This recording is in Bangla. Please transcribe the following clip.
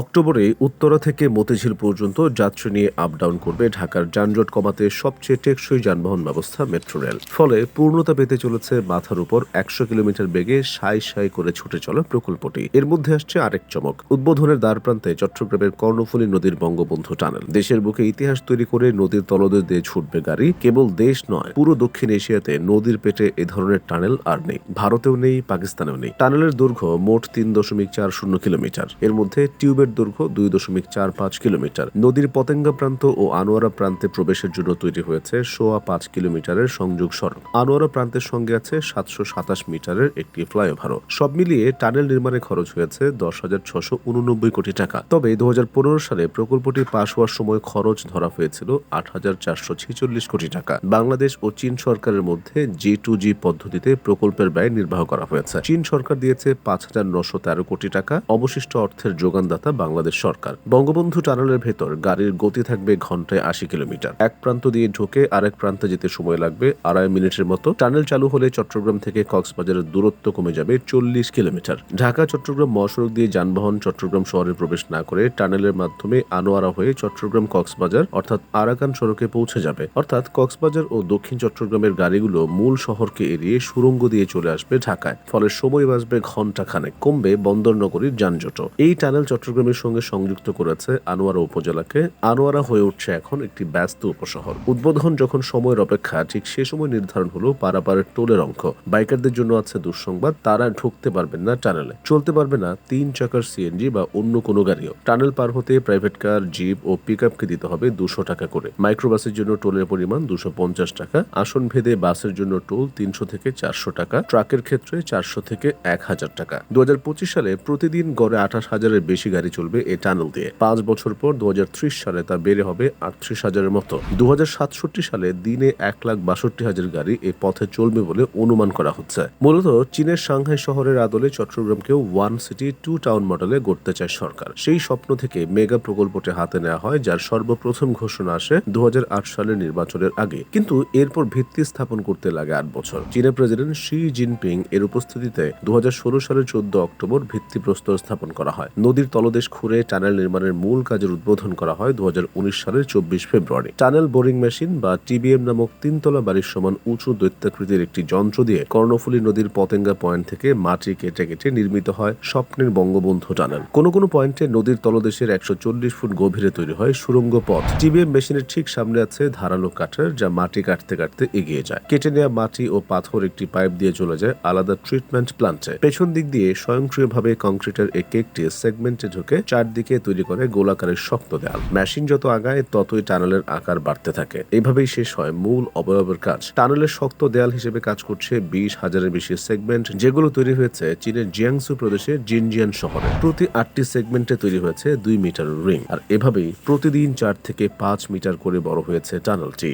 অক্টোবরে উত্তরা থেকে মতিঝিল পর্যন্ত যাত্রী নিয়ে আপ ডাউন করবে ঢাকার যানজট কমাতে সবচেয়ে টেকসই যানবাহন ব্যবস্থা মেট্রো রেল। ফলে পূর্ণতা পেতে চলেছে মাথার উপর একশো কিলোমিটার বেগে সাই সাই করে ছুটে চলা প্রকল্পটি। এর মধ্যে আসছে আরেক চমক, উদ্বোধনের দ্বার প্রান্তে চট্টগ্রামের কর্ণফুলী নদীর বঙ্গবন্ধু টানেল দেশের বুকে ইতিহাস তৈরি করে নদীর তলদেশ দিয়ে ছুটবে গাড়ি, কেবল দেশ নয়, পুরো দক্ষিণ এশিয়াতে নদীর পেটে এ ধরনের টানেল আর নেই। ভারতেও নেই, পাকিস্তানেও নেই। টানেলের দৈর্ঘ্য মোট তিন দশমিক চার শূন্য কিলোমিটার। এর মধ্যে টিউবের দৈর্ঘ্য দুই দশমিক চার পাঁচ কিলোমিটার। নদীর পতেঙ্গা প্রান্ত ও আনোয়ারা প্রান্তে প্রবেশের জন্য তৈরি হয়েছে সোয়া পাঁচ কিলোমিটারের সংযোগ সড়ক। আনোয়ারা প্রান্তের সঙ্গে আছে সাতশো সাতাশ মিটারের একটি ফ্লাইওভারও। সব মিলিয়ে টানেল নির্মাণে খরচ হয়েছে দশ হাজার ছশো উননব্বই কোটি টাকা। তবে দুই হাজার পনেরো সালে প্রকল্পটি পাশ হওয়ার সময় খরচ ধরা হয়েছিল আট হাজার চারশো ছেচল্লিশ কোটি টাকা। বাংলাদেশ ও চীন সরকারের মধ্যে জি টু জি পদ্ধতিতে প্রকল্পের ব্যয় নির্বাহ করা হয়েছে। চীন সরকার দিয়েছে পাঁচ হাজার নশো তেরো কোটি টাকা। অবশিষ্ট অর্থের যোগানদাতা বাংলাদেশ সরকার। বঙ্গবন্ধু টানেলের ভেতর গাড়ির গতি থাকবে ঘন্টায় আশি কিলোমিটার। এক প্রান্ত দিয়ে ঢুকে আরেক প্রান্তে যেতে সময় লাগবে আড়াই মিনিটের মতো। টানেল চালু হলে চট্টগ্রাম থেকে কক্সবাজারের দূরত্ব কমে যাবে চল্লিশ কিলোমিটার। ঢাকা, চট্টগ্রাম মহাসড়ক দিয়ে যানবাহন চট্টগ্রাম শহরে প্রবেশ না করে টানেলের মাধ্যমে আনোয়ারা হয়ে চট্টগ্রাম কক্সবাজার অর্থাৎ আরাকান সড়কে পৌঁছে যাবে। অর্থাৎ কক্সবাজার ও দক্ষিণ চট্টগ্রামের গাড়িগুলো মূল শহরকে এড়িয়ে সুড়ঙ্গ দিয়ে চলে আসবে ঢাকায়। ফলে সময় বাঁচবে ঘণ্টা খানেক কমবে বন্দরনগরীর যানজট এই টানেল চট্টগ্রামের সঙ্গে সংযুক্ত করেছে আনোয়ারা উপজেলাকে। আনোয়ারা হয়ে উঠছে এখন একটি ব্যস্ত উপশহর। উদ্বোধন যখন সময়ের অপেক্ষা, ঠিক সে সময় নির্ধারণ হলো পারাপারের টোলের অঙ্ক বাইকারদের জন্য আছে দুঃসংবাদ, তারা ঢুকতে পারবেন না টানেলে। চলতে পারবে না তিন চাকার সিএনজি বা অন্য কোনো গাড়িও। টানেল পার হতে প্রাইভেট কার, জিপ ও পিক আপকে দিতে হবে দুশো টাকা করে। মাইক্রোবাসের জন্য টোলের পরিমাণ দুশো পঞ্চাশ টাকা। আসন ভেদে বাসের জন্য টোল তিনশো থেকে চারশো টাকা। ট্রাকের ক্ষেত্রে চারশো থেকে এক হাজার টাকা। দু হাজার পঁচিশ সালে প্রতিদিন গড়ে আঠাশ হাজারের বেশি গাড়ি চলবে এই টানেল দিয়ে। পাঁচ বছর পর দু সালে তা বেড়ে হবে আটত্রিশ হাজারের মতো। দু সালে দিনে এক লাখ বাষট্টি হাজার গাড়ি এ পথে চলবে বলে অনুমান করা হচ্ছে। মূলত চীনের সাংহাই শহরের আদলে চট্টগ্রামকেও ওয়ান সিটি, টু টাউন মডেলে গড়তে চায় সরকার। সেই স্বপ্ন থেকে মেগা প্রকল্পটি হাতে নেওয়া হয়, যার সর্বপ্রথম ঘোষণা আসে দু হাজার আট সালের নির্বাচনের আগে। কিন্তু এরপর ভিত্তি স্থাপন করতে লাগে আট বছর। চীনের প্রেসিডেন্ট শি জিনপিং এর উপস্থিতিতে দু হাজার ষোলো সালের চোদ্দ অক্টোবর ভিত্তিপ্রস্তর স্থাপন করা হয়। নদীর তলদেশ খুঁড়ে টানেল নির্মাণের মূল কাজের উদ্বোধন করা হয় দুহাজার উনিশ সালের চব্বিশ ফেব্রুয়ারি। টানেল বোরিং মেশিন বা টিবিএম নামক তিনতলা বাড়ির সমান উঁচু দৈত্যাকৃতির একটি যন্ত্র দিয়ে কর্ণফুলী নদীর পতেঙ্গা পয়েন্ট থেকে মাটি কেটে কেটে নির্মিত হয় স্বপ্নের বঙ্গবন্ধু টানেল। কোনো কোনো পয়েন্টে নদীর তলদেশের একশো চল্লিশ ফুট গভীরে তৈরি হয় সুরঙ্গ পথ। টিবিএম মেশিনের ঠিক সামনে আছে ধারালো কাঠের যা মাটি কাটতে কাটতে এগিয়ে যায়। কেটে নেওয়া মাটি ও পাথর একটি পাইপ দিয়ে চলে যায় আলাদা ট্রিটমেন্ট প্লান্টে। পেছন দিক দিয়ে স্বয়ংক্রিয়ভাবে কংক্রিটের এক একটি সেগমেন্টে ঢুকে চারদিকে তৈরি করে গোলাকারের শক্ত দেয়াল। মেশিন যত আগায়, ততই টানেলের আকার বাড়তে থাকে। এইভাবেই শেষ হয় মূল অবয়বের কাজ। টানেলের শক্ত দেয়াল হিসেবে কাজ করছে বিশ হাজারের বেশি সেগমেন্ট, যেগুলো তৈরি হয়েছে চীনের জিয়াংসু প্রদেশের জিনজিয়ান শহরে। প্রতি আটটি সেগমেন্টে তৈরি হয়েছে দুই মিটার রিং। আর এভাবেই প্রতিদিন চার থেকে পাঁচ মিটার করে বড় হয়েছে টানেলটি।